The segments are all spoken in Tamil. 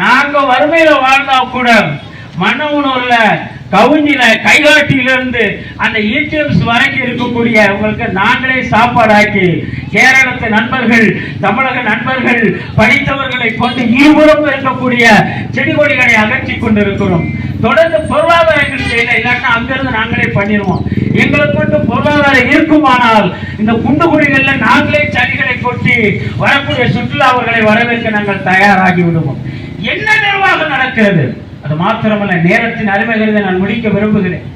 நாங்க வறுமையில வாழ்ந்தா கூட மன்னவனூர்ல கவுஞ்சில கைகாட்டியிலிருந்து அந்த ஏடிஎம்ஸ் வரைக்கும் இருக்கக்கூடிய உங்களுக்கு நாங்களே சாப்பாடாக்கி கேரளத்து நண்பர்கள் தமிழக நண்பர்கள் படித்தவர்களை கொண்டு இருபுறம் இருக்கக்கூடிய செடி கொடிகளை அகற்றி கொண்டிருக்கிறோம். தொடர்ந்து பொருளாதாரங்கள் செய்யல இல்லாட்டா அங்கிருந்து நாங்களே பண்ணிடுவோம் எங்களுக்கு மட்டும் பொருளாதாரம் இருக்குமானால் இந்த குண்டு குடிகளில் நாங்களே சளிகளை கொட்டி வரக்கூடிய சுற்றுலாவர்களை வரவேற்க நாங்கள் தயாராகி விடுவோம். என்ன நிர்வாகம் நடக்கிறது? அது மாத்திரமல்ல நேரத்தின் அருமைகளை நான் முடிக்க விரும்புகிறேன்.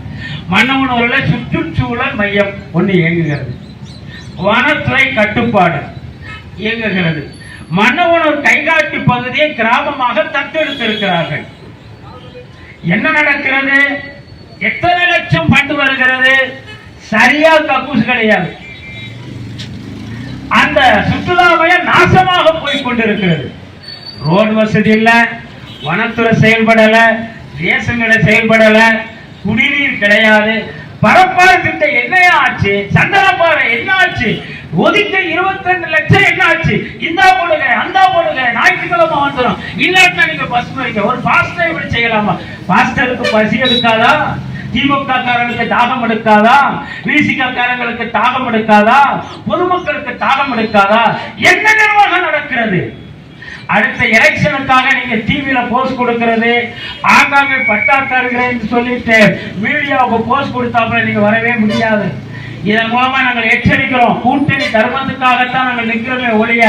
மன்னவனூரில் சுற்றுச்சூழல் மையம் ஒன்று இயங்குகிறது. வனத்துறை கட்டுப்பாடு இயங்குகிறது. மன்னவனூர் கைகாட்டி பகுதியை கிராமமாக தத்தெடுத்திருக்கிறார்கள். என்ன நடக்கிறது? எத்தனை லட்சம் பண்டு வருகிறது? சரியா கக்கூஸ் கிடையாது. அந்த சுற்றுலா ரோடு வசதி இல்லை வனத்துறை செயல்படலை ரேஷன் கடை குடிநீர் கிடையாது. பரப்பாறை திட்டம் என்ன ஆச்சு? சந்தனப்பாறை என்ன ஆச்சு? ஒதுக்க இருபத்தி ரெண்டு லட்சம் என்ன ஆச்சு? இந்தா போடுங்க அந்த போடுங்க ஞாயிற்றுக்கிழமை வந்துடும் இல்லாட்டா நீங்க பஸ் வைக்க ஒரு ஃபாஸ்டர் இப்படி செய்யலாமா? ஃபாஸ்டருக்கு பசி எடுக்காதா? திமுக காரங்களுக்கு தாகம் எடுக்காதா? விசிக காரங்களுக்கு தாகம் எடுக்காதா? பொதுமக்களுக்கு தாகம் எடுக்காதா? என்ன நிர்வாகம் நடக்கிறது? அடுத்த எலெக்ஷனுக்காக நீங்க டிவியில போஸ்ட் கொடுக்கறது ஆங்காங்கே பட்டா தருகிறேன்னு சொல்லிட்டு மீடியாவுக்கு போஸ்ட் கொடுத்தாப்புல நீங்க வரவே முடியாது. இதன் மூலமா நாங்கள் எச்சரிக்கிறோம் கூட்டணி தர்மத்துக்காகத்தான் நாங்கள் நிற்கிறோமே ஒழிய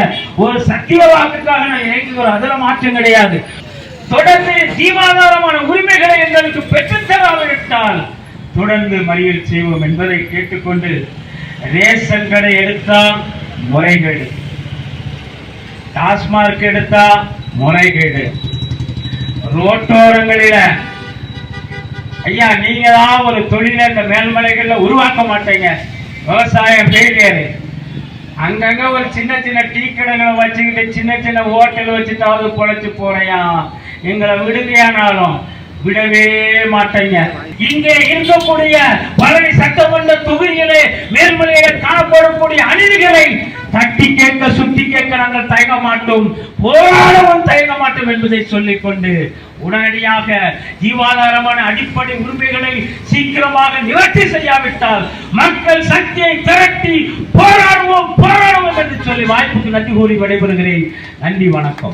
ஒரு சத்திய வாக்குக்காக நாங்கள் இயங்குகிறோம். அதுல மாற்றம் கிடையாது. தொடர்ந்து ஜீவாதாரமான உரிமைகளை எங்களுக்கு பெற்றுத்தராவிட்டால் தொடர்ந்து மறியல் செய்வோம் என்பதை கேட்டுக்கொண்டு ரேஷன் கடை எடுத்தால் முறைகேடு. டாஸ்மார்க் எடுத்தா முறைகேடு. ரோட்டோரங்களில. ஐயா நீங்க தான் ஒரு தொழில இந்த மேல்மலைகள்ல உருவாக்க மாட்டீங்க. விவசாயம் ஃபெயிலியர் அங்கங்க ஒரு சின்ன சின்ன டீ கடைகளை வச்சுக்கிட்டு சின்ன சின்ன ஹோட்டல் வச்சுட்டாவது பொழைச்சு போறையா எங்களை விடுதியானாலும் விடவே மாட்டீங்க. இங்கே இருக்கக்கூடிய பழனி சட்டமன்ற தொகுதியிலே மேல்மலையில் தட்டி கேட்க சுட்டி கேட்க நாங்கள் தயங்க மாட்டோம். போராடவும் தயங்க மாட்டோம் என்பதை சொல்லிக்கொண்டு உடனடியாக ஜீவாதாரமான அடிப்படை உரிமைகளை சீக்கிரமாக நிவர்த்தி செய்யாவிட்டால் மக்கள் சக்தியை திரட்டி போராடுவோம் போராடுவோம் என்று சொல்லி வாய்ப்புக்கு நன்றி கூறி விடைபெறுகிறேன். நன்றி வணக்கம்.